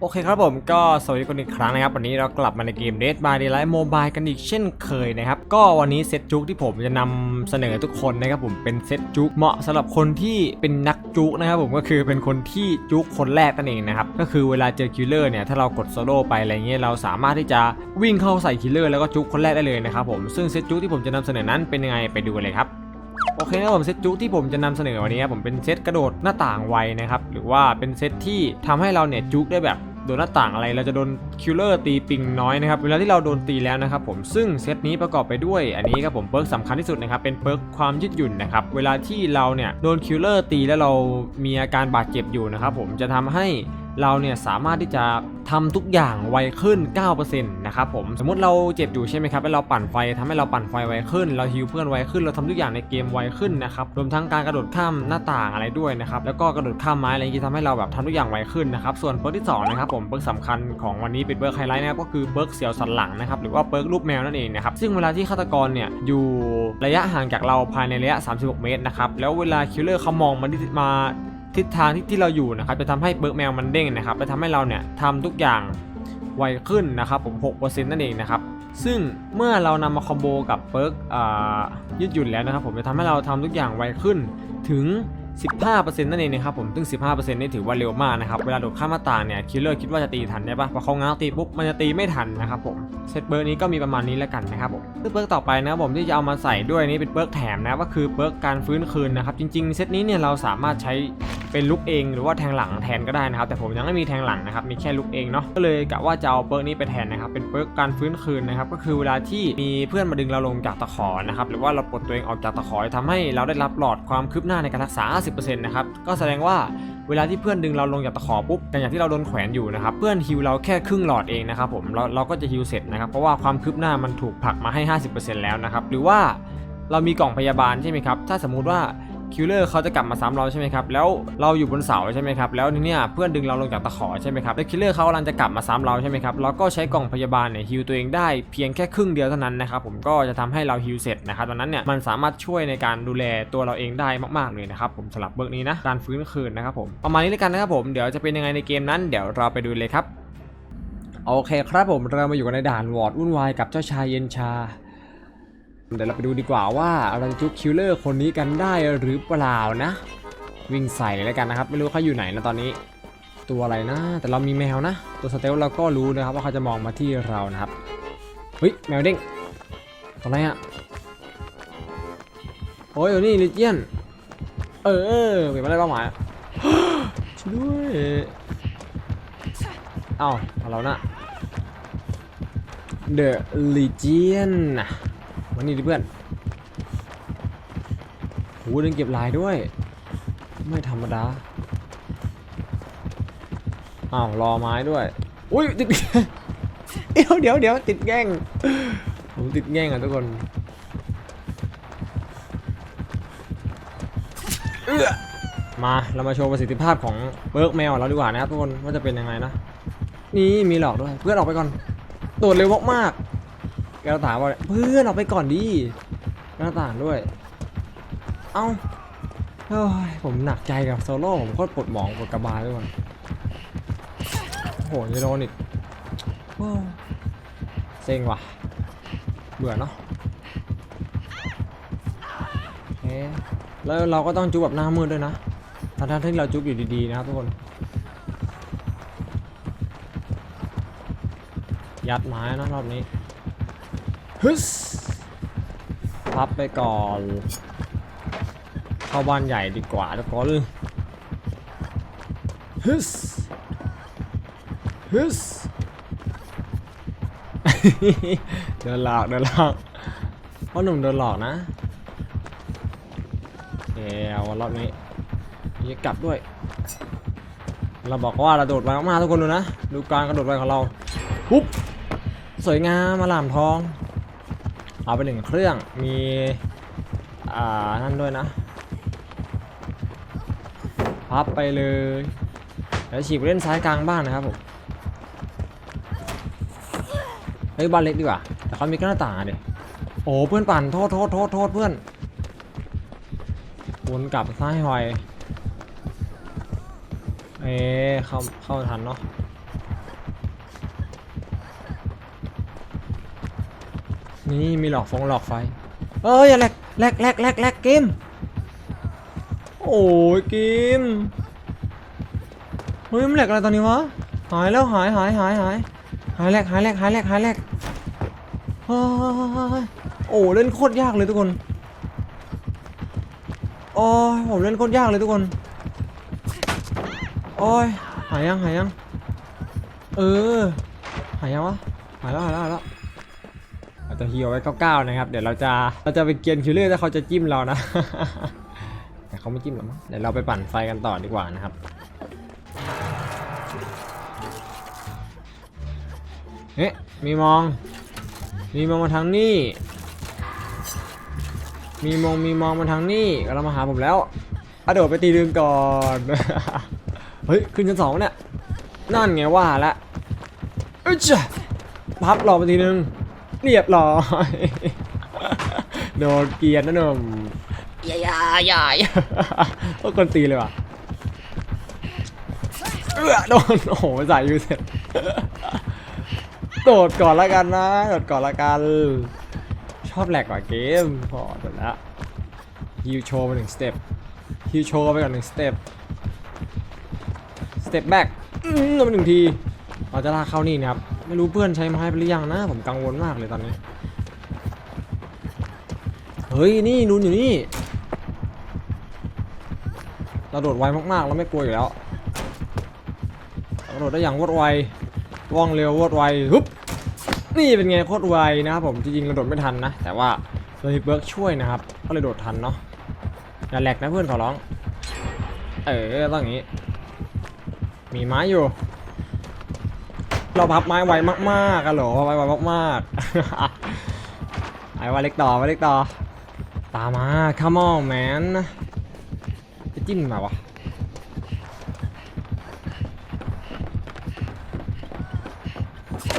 โอเคครับผมก็สวัสดีคนอีกครั้งนะครับ วันนี้เรากลับมาในเกม Dead by Daylight Mobile กันอีกเช่นเคยนะครับ ก็วันนี้เซตจุกที่ผมจะนำเสนอทุกคนนะครับผมเป็นเซตจุกเหมาะสำหรับคนที่เป็นนักจุกนะครับผมก็คือเป็นคนที่จุกคนแรกนั่นเองนะครับ ก็คือเวลาเจอคิลเลอร์เนี่ยถ้าเรากดโซโล่ไปอะไรเงี้ยเราสามารถที่จะวิ่งเข้าใส่คิลเลอร์แล้วก็จุกคนแรกได้เลยนะครับผมซึ่งเซตจุกที่ผมจะนำเสนอนั้นเป็นยังไงไปดูกันเลยครับ โอเคครับผมเซตจุกที่ผมจะนำเสนอวันนี้ครับผมเป็นเซตกระโดดหน้าต่างไวนะครับหรือว่าเป็นเซตที่ทำให้เราเนี่ยจุกได้แบบโดนหน้าต่างอะไรเราจะโดนคิลเลอร์ตีปิงน้อยนะครับเวลาที่เราโดนตีแล้วนะครับผมซึ่งเซตนี้ประกอบไปด้วย อันนี้ครับผมเปิร์กสำคัญที่สุดนะครับเป็นเปิร์กความยืดหยุ่นนะครับเวลาที่เราเนี่ยโดนคิลเลอร์ตีแล้วเรามีอาการบาดเจ็บอยู่นะครับผมจะทำให้ เราเนี่ยสามารถที่จะทำทุกอย่างไวขึ้น 9%นะครับผม สมมติเราเจ็บอยู่ใช่ไหมครับแล้วเราปั่นไฟทำให้เราปั่นไฟไวขึ้น เราฮิวเพื่อนไวขึ้น เราทำทุกอย่างในเกมไวขึ้นนะครับ รวมทั้งการกระโดดข้ามหน้าต่างอะไรด้วยนะครับ แล้วก็กระโดดข้ามไม้อะไรอย่างนี้ทำให้เราแบบทำทุกอย่างไวขึ้นนะครับ ส่วนเปิร์กที่สองนะครับผมเปิร์กสำคัญของวันนี้เป็นเปิร์กไฮไลท์นะครับ ก็คือเปิร์กเสียวสันหลังนะครับ หรือว่าเปิร์กรูปแมวนั่นเองนะครับ ซึ่งเวลาที่ฆาตกรเนี่ยอยู่ระยะห่างจากเราภายในระยะ 36 เมตรนะครับ แล้วเวลาคิลเลอร์เขามองมาที่มา ทิศทางที่ที่เราอยู่นะครับจะทำให้เบิร์กแมวมันเด้งนะครับและทำให้เราเนี่ยทำทุกอย่างไวขึ้นนะครับผม 6%นั่นเองนะครับ ซึ่งเมื่อเรานำมาคอมโบกับเบิร์กยืดหยุ่นแล้วนะครับผมจะทำให้เราทำทุกอย่างไวขึ้นถึง 15%นั่นเองนะครับผมซึ่ง 15%นี่ถือว่าเร็วมากนะครับ เวลาโดดข้ามหน้าต่างเนี่ย คิลเลอร์คิดว่าจะตีทันได้ปะพอเขาง้างตีปุ๊บ มันจะตีไม่ทันนะครับผม เซตเบิร์กนี้ก็มีประมาณนี้แล้วกันนะครับผมซึ่งเบิร์กต่อไปนะครับผมที่จะเอามาใส่ด้วยนี่เป็นเบิร์กแถมนะ ก็คือเบิร์กการฟื้นคืนนะครับ จริง ๆ เซตนี้เนี่ยเราสามารถใช้เป็นลุกเองหรือว่าแทงหลังแทนก็ได้นะครับ แต่ผมยังไม่มีแทงหลังนะครับ มีแค่ลุกเองเนาะ ก็เลยกะว่าจะเอาเปิร์กนี้ไปแทนนะครับ เป็นเปิร์กการฟื้นคืนนะครับ ก็คือเวลาที่มีเพื่อนมาดึงเราลงจากตะขอนะครับ หรือว่าเราปลดตัวเองออกจากตะขอทำให้เราได้รับหลอดความคืบหน้าในการรักษา50%นะครับก็แสดงว่าเวลาที่เพื่อนดึงเราลงจากตะขอปุ๊บแต่อย่างที่เราโดนแขวนอยู่นะครับเพื่อนฮิวเราแค่ครึ่งหลอดเองนะครับผมเราเราก็จะฮิวเสร็จนะครับเพราะว่าความคืบหน้ามันถูกผลักมาให้ 50%แล้วนะครับหรือว่าเรามีกล่องพยาบาลใช่ไหมครับถ้าสมมุติว่า คิลเลอร์เขาจะกลับมาซ้ำเราใช่ไหมครับแล้วเราอยู่บนเสาใช่ไหมครับแล้วเนี่ยเพื่อนดึงเราลงจากตะขอใช่ไหมครับแล้วคิลเลอร์เขากำลังจะกลับมาซ้ำเราใช่ไหมครับเราก็ใช้กล่องพยาบาลเนี่ยฮิวตัวเองได้เพียงแค่ครึ่งเดียวเท่านั้นนะครับผมก็จะทำให้เราฮิวเสร็จนะครับดังนั้นเนี่ยมันสามารถช่วยในการดูแลตัวเราเองได้มากๆเลยนะครับผมสำหรับเบิร์กนี้นะการฟื้นคืนนะครับผมประมาณนี้แล้วกันนะครับผมเดี๋ยวจะเป็นยังไงในเกมนั้นเดี๋ยวเราไปดูเลยครับโอเคครับผมเรามาอยู่กันในด่านวอร์ดวุ่นวายกับเจ้าชายเย็นชา เดี๋ยวเราไปดูดีกว่าว่าเราจะจุกคิลเลอร์คนนี้กันได้หรือเปล่านะ วิ่งใส่เลยแล้วกันนะครับ ไม่รู้เขาอยู่ไหนนะตอนนี้ ตัวอะไรนะ แต่เรามีแมวนะ ตัวสเตลเราก็รู้นะครับว่าเขาจะมองมาที่เรานะครับเฮ้ยแมวเด้งตัวอะไรอะโอ้ยเดี๋ยวนี่ลิเจียนเออเปลี่ยนมาได้เป้าหมายช่วยด้วยเอ้าเอาเรานะ The Legion นะ วันนี้ดิเพื่อนโหเดินเก็บลายด้วย ไม่ธรรมดา อ้าวรอไม้ด้วย อุ้ยติดเดี๋ยวเดี๋ยวเดี๋ยวติดแง่งผมติดแง่งอะทุกคนมาเรามาโชว์ประสิทธิภาพของเบิร์กแมวเราดีกว่านะครับทุกคนว่าจะเป็นยังไงนะ นี่มีหลอกด้วย เพื่อนออกไปก่อนโดดเร็วมาก แกระตายว่าเพื่อนออกไปก่อนดิแกระต่ายด้วย เอ้าเฮ้ยผมหนักใจกับโซโล่ผมโคตรปวดหมองปวดกระบาลด้วยมันโอ้โหจะโดนอีกเซ็งว่ะ เบื่อเนาะโอเคแล้วเราก็ต้องจุบแบบหน้ามืดด้วยนะทั้งที่เราจุบอยู่ดีๆนะครับทุกคน ยัดไม้นะรอบนี้ ฮึสพับไปก่อน เข้าบ้านใหญ่ดีกว่าทุกคนฮึสฮึสเดินหลอกเดินหลอกพ่อหนุ่มเดินหลอกนะเอเอารอบนี้ยังกลับด้วย เราบอกว่าเราโดดไปมากๆทุกคนดูนะ ดูการกระโดดไปของเราปุ๊บสวยงามมาหลามทอง เอาไปหนึ่งเครื่องมี อ่า นั่นด้วยนะ พับไปเลยแล้วฉีกไปเล่นซ้ายกลางบ้านนะครับผม เฮ้ยบ้านเล็กดีกว่า แต่เขามีหน้าต่างอะดิโอ้เพื่อนปั่นโทษโทษโทษโทษเพื่อนวนกลับซ้ายหอย เอ๊เข้าเข้าทันเนาะ นี่มีหลอกฟงหลอกไฟ เอ้ยอย่าแหลกแหลกแหลกแหลกแหลกเกม โอ้ยเกม เฮ้ยมันแหลกอะไรตอนนี้วะ หายแล้วหายหายหายหายหายแหลกหายแหลกหายแหลกหายแหลกเฮ้ยโอ้เล่นโคตรยากเลยทุกคนโอ้ยผมเล่นโคตรยากเลยทุกคน โอ้ยหายยังหายยัง เออ หายยังวะ หายแล้วหายแล้วหายแล้ว เราจะฮีลไว้เก้าๆนะครับ เดี๋ยวเราจะเราจะไปเกียนคิลเลอร์ถ้าเขาจะจิ้มเรานะแต่เขาไม่จิ้มหรอกมั้งเดี๋ยวเราไปปั่นไฟกันต่อดีกว่านะครับเอ๊ะมีมอง มีมองมาทางนี้ มีมองมีมองมาทางนี้กำลังมาหาผมแล้วอะโดดไปตีดึงก่อน เฮ้ย ขึ้นชั้นสองเนี่ย นั่นไงว่าละเอ้ยจ้ะพับรอไปทีนึง เรียบร้อยโดนเกียร์นะหนุ่มอย่าอย่าอย่าอย่าก็คนตีเลยว่ะเออโดนโอ้โหใส่ยูเสร็จโดดก่อนละกันนะโดดก่อนละกัน ชอบแหลกกว่าเกมพอโดดละฮิวโชว์ไปหนึ่งสเต็ปฮิวโชว์ไปก่อนหนึ่งสเต็ปสเต็ปแบ็กอืมโดนไปหนึ่งทีเราจะลากเข้านี่นะครับ ไม่รู้เพื่อนใช้ไม้ไปหรือยังนะ ผมกังวลมากเลยตอนนี้ เฮ้ย นี่นูนอยู่นี่ เราโดดไวมากๆ เราไม่กลัวอยู่แล้วเราโดดได้อย่างรวดไวว่องเร็วรวดไวฮึบนี่เป็นไงโคตรไวนะครับผมจริงๆเราโดดไม่ทันนะ แต่ว่าเรามีเบิร์กช่วยนะครับ ก็เลยโดดทันเนาะอย่าแหลกนะเพื่อนขอร้อง เออต้องอย่างนี้ มีไม้อยู่ เราพับไม้ไวมากๆกันเหรอไวไวมากๆไอ้ว่าเล็กต่อไว้เล็กต่อ ตามมา come on man จะจิ้มมาวะ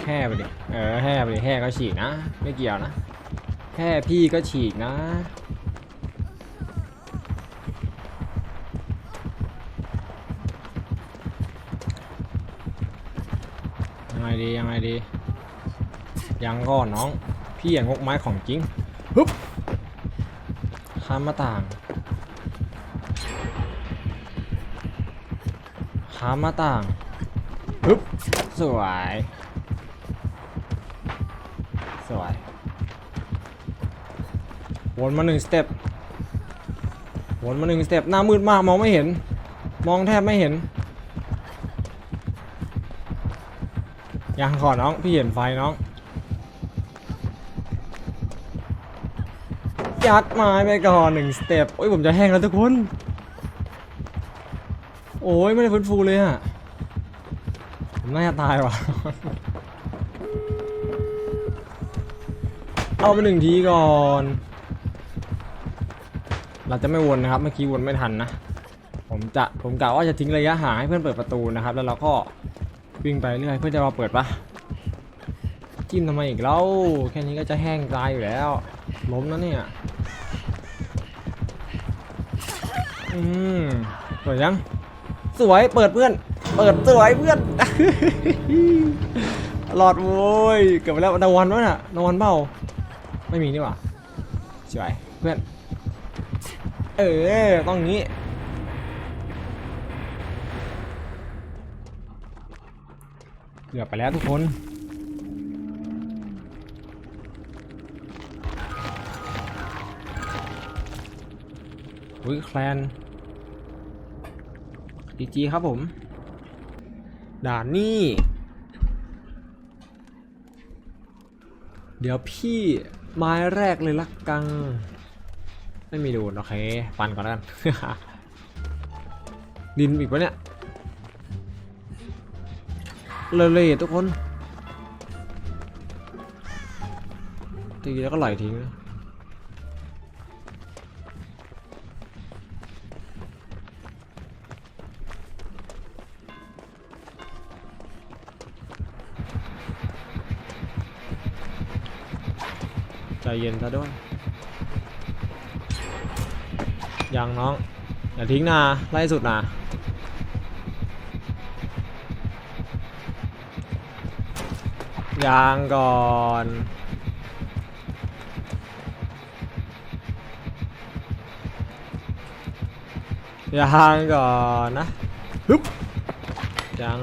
แห่ไปดิ เออแห่ไปดิแห่ก็ฉีกนะ ไม่เกี่ยวนะแห่พี่ก็ฉีกนะ ยังไง ดียังไงดี ยังก็น้อง พี่อย่างงกไม้ของจริงฮึบข้ามหน้าต่างข้ามหน้าต่างฮึบสวย สวย วนมาหนึ่งสเต็ปวนมาหนึ่งสเต็ปหน้ามืดมากมองไม่เห็น มองแทบไม่เห็น ยังขอน้อง พี่เห็นไฟน้อง ยัดไม้ไปก่อนหนึ่งสเต็ป โอ้ยผมจะแห้งแล้วทุกคน โอ้ยไม่ได้ฟื้นฟูเลยอะผมน่าจะตายว่ะ เอาไปหนึ่งทีก่อน เราจะไม่วนนะครับ เมื่อกี้วนไม่ทันนะ ผมจะผมกะว่าจะทิ้งระยะห่างให้เพื่อนเปิดประตูนะครับ แล้วเราก็ วิ่งไปเรื่อยเพื่อจะมาเปิดปะจิ้มทำไมอีกแล้วแค่นี้ก็จะแห้งตายอยู่แล้ว ล้มนะเนี่ย อืมสวยยัง สวยเปิดเพื่อน เปิดสวยเพื่อนหลอดโว้ยเกือบไปแล้วนวันวะน่ะนวันเปล่าไม่มีนี่หว่าสวยเพื่อน เออต้องงี้ กือบไปแล้วทุกคน อุ้ยแคลนดีจีครับผม ด่านนี่ เดี๋ยวพี่ไม้แรกเลยละกัง ไม่มีดูดโอเค ปันก่อนแล้วกัน ดินอีกปะเนี่ย เลยๆทุกคน ตีแล้วก็ไหลทิ้งนะใจเย็นซะด้วยยังน้อง อย่าทิ้งนาไล่สุดนา ยางก่อนยางก่อนนะฮึบยัง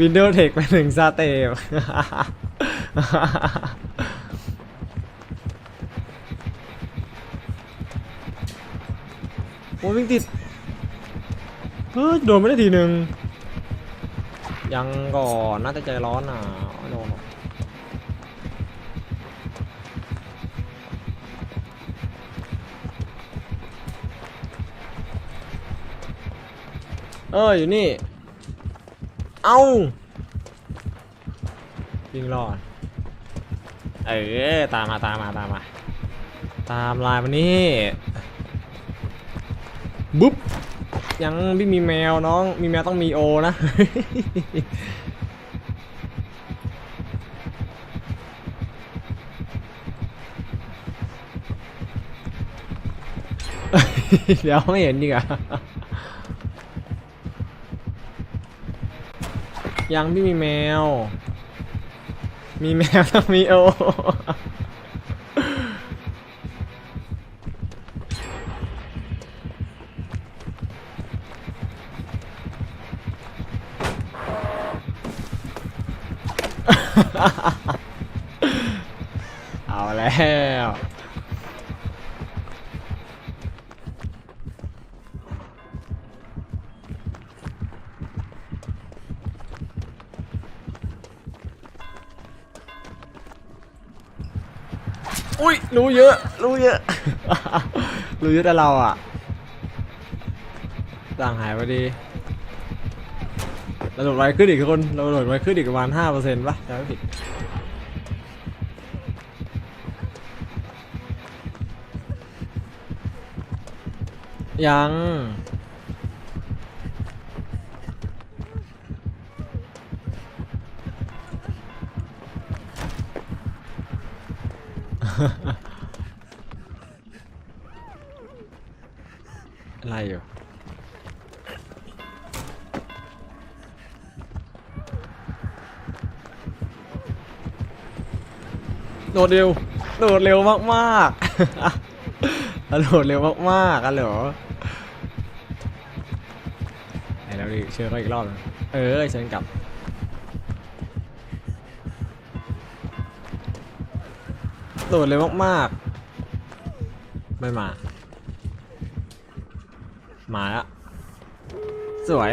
วินโดว์เทคไปหนึ่งซาเตมโอ้วิ่งติด ฮ้ยโดนไม่ได้ทีหนึ่งยังก่อนน่าจะใจร้อนอะโดนหรอกเอออยู่นี่ เอ้ายิงรอด เออตามมาตามมาตามมา ตามลายมานี่บุ๊บ ยังไม่มีแมวน้อง มีแมวต้องมีโอนะ เดี๋ยวไม่เห็นดีกว่ายังไม่มีแมว มีแมวต้องมีโอ เอาแล้วอุ้ยรู้เยอะ รู้เยอะ รู้เยอะแต่เราอะต่างหายพอดี เราโหลดไวขึ้นอีกคน เราโหลดไวขึ้นอีกประมาณห้าเปอร์เซ็นต์ป่ะจำไม่ผิดยังอะ โดดเร็ว โดดเร็วมากๆโดดเร็วมากๆกันเหรอไหนแล้วดิเชิญเขาอีกรอบนึงเออเชิญกลับโดดเร็วมากๆ ไม่มา มาแล้ว สวย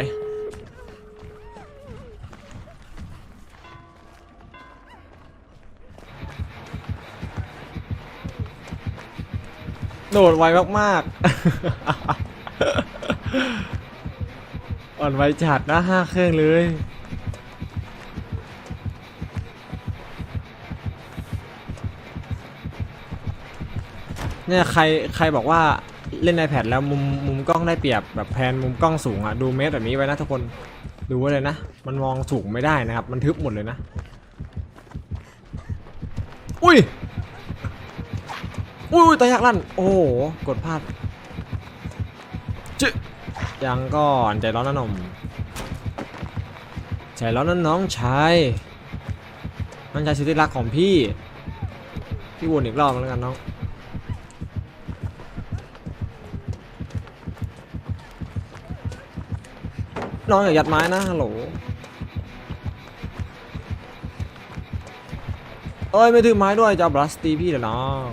โดดไวมากๆ อ่อนไวจัดนะห้าเครื่องเลย เนี่ยใครใครบอกว่าเล่น iPad แล้วมุมมุมกล้องได้เปรียบแบบแพนมุมกล้องสูงอะดูเมสแบบนี้ไว้นะทุกคนดูไว้เลยนะ มันมองสูงไม่ได้นะครับ มันทึบหมดเลยนะ อุ้ย อุ้ยอุ้ยตายักลั่น โอ้โห กดพลาดจึยังก่อนใจร้อนนะนมใจร้อนนะน้องชายน้องชายสุดที่รักของพี่ พี่วนอีกรอบแล้วกันน้องน้องอย่ายัดไม้นะฮัลโหลเอ้ยไม่ถือไม้ด้วยจะบลัสตีพี่เดี๋ยวน้อง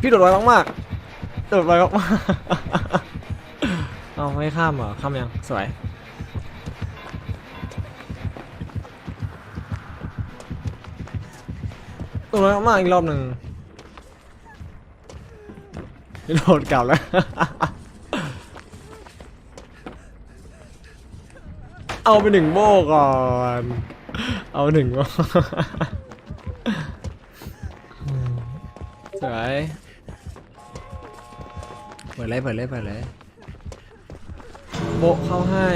พี่โดดไวมากๆโดดไวมากๆเอาไม่ข้ามเหรอข้ามยังสวยโดดไวมากๆอีกรอบหนึ่งโหลดกลับแล้วเอาไปหนึ่งโบก่อน เอาหนึ่งโบสวย ปิดเลยเปิดเลยเปิดเลยโบะเข้าให้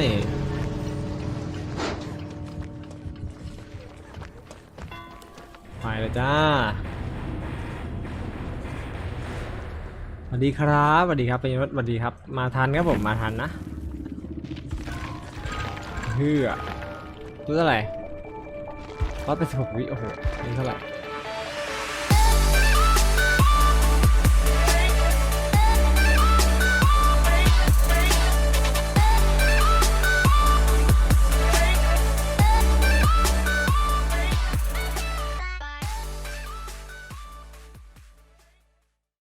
ไปเลยจ้าสวัสดีครับสวัสดีครับเป็นยศสวัสดีครับ มาทันครับผมมาทันนะเฮือรู้เท่าไหร่ร้อยแปดสิบหกวิโอ้โหนี่เท่าไหร่